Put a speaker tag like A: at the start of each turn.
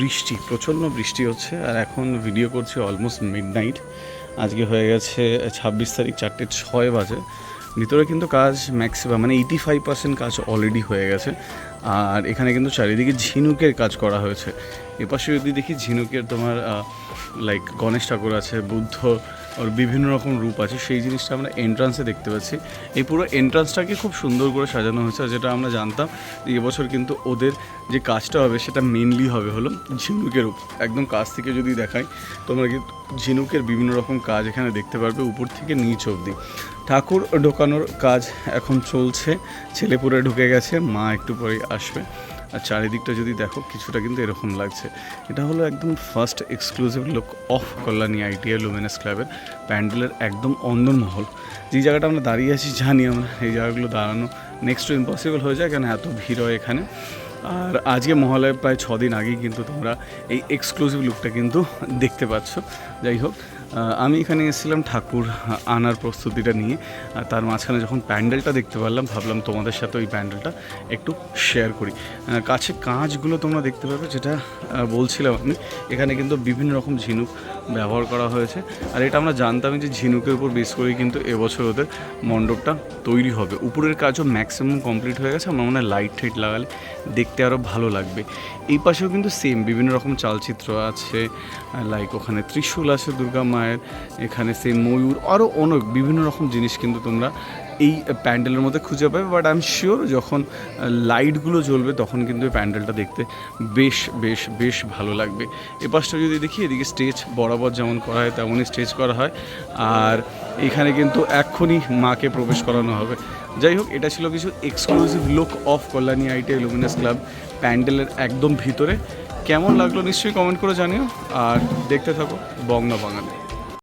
A: বৃষ্টি, প্রচণ্ড বৃষ্টি হচ্ছে আর এখন ভিডিও করছি অলমোস্ট মিড নাইট আজকে হয়ে গেছে ছাব্বিশ তারিখ চারটে ছয় বাজে। ভিতরে কিন্তু কাজ ম্যাক্সিমাম মানে এইটি ফাইভ পার্সেন্ট কাজ অলরেডি হয়ে গেছে। আর এখানে কিন্তু চারিদিকে ঝিনুকের কাজ করা হয়েছে। এপাশে যদি দেখি ঝিনুকের তোমার লাইক গণেশ ঠাকুর আছে, বুদ্ধ ওর বিভিন্ন রকম রূপ আছে, সেই জিনিসটা আমরা এন্ট্রান্সে দেখতে পাচ্ছি। এই পুরো এন্ট্রান্সটাকে খুব সুন্দর করে সাজানো হয়েছে। যেটা আমরা জানতাম যে এবছর কিন্তু ওদের যে কাজটা হবে, সেটা মেনলি হবে হলো ঝিনুকের উপর। একদম কাছ থেকে যদি দেখাই, তোমরা কিন্তু ঝিনুকের বিভিন্ন রকম কাজ এখানে দেখতে পারবে, উপর থেকে নিচ অবধি। ঠাকুর ঢোকানোর কাজ এখন চলছে। ছেলেপুরে ঢুকে গেছে, মা একটু পরেই আসবে। আর চারিদিকটা যদি দেখো, কিছুটা কিন্তু এরকম লাগছে। এটা হলো একদম first exclusive look of Kalyani ITI luminous ক্লাবের প্যান্ডেলের একদম অন্দরমহল যে জায়গাটা আমরা দাঁড়িয়ে আছি, জানি আমরা এই জায়গাগুলো দাঁড়ানো নেক্সট টু ইম্পসিবল হয়ে যায়, কেন এত ভিড় হয় এখানে? আর আজকে মহালয় প্রায় ছদিন আগেই কিন্তু তোমরা এই এক্সক্লুসিভ লুকটা কিন্তু দেখতে পাচ্ছ। যাই হোক আমি এখানে এসেছিলাম ঠাকুর আনার প্রস্তুতিটা নিয়ে। তার মাঝখানে যখন প্যান্ডেলটা দেখতে পারলাম, ভাবলাম তোমাদের সাথে ওই প্যান্ডেলটা একটু শেয়ার করি। কাছে কাঁচগুলো তোমরা দেখতে পাবে, যেটা বলছিলাম আমি, এখানে কিন্তু বিভিন্ন রকম ঝিনুক ব্যবহার করা হয়েছে। আর এটা আমরা জানতামই যে ঝিনুকের উপর বেস করেই কিন্তু এবছর ওদের মণ্ডপটা তৈরি হবে। উপরের কাজও ম্যাক্সিমাম কমপ্লিট হয়ে গেছে, আমার মনে হয় লাইট টাইট লাগালে দেখতে আরও ভালো লাগবে। এই পাশেও কিন্তু সেম বিভিন্ন রকম চালচিত্র আছে লাইক ওখানে ত্রিশূল আছে, দুর্গা মায়ের, এখানে সেই ময়ূর আরও অনেক বিভিন্ন রকম জিনিস কিন্তু তোমরা এই প্যান্ডেলের মধ্যে খুঁজে পাবে। বাট আই এম শিওর যখন লাইটগুলো জ্বলবে তখন কিন্তু এই প্যান্ডেলটা দেখতে বেশ বেশ বেশ ভালো লাগবে। এ পাশটা যদি দেখি, এদিকে স্টেজ বরাবর যেমন করা হয় তেমনই স্টেজ করা হয়। আর এখানে কিন্তু এক্ষুনি মাকে প্রবেশ করানো হবে। যাই হোক, এটা ছিল কিছু exclusive look of Kalyani ITI luminous club প্যান্ডেলের একদম ভিতরে। কেমন লাগল নিশ্চয়ই কমেন্ট করে জানিও। আর দেখতে থাকো বংলা বাঙালি।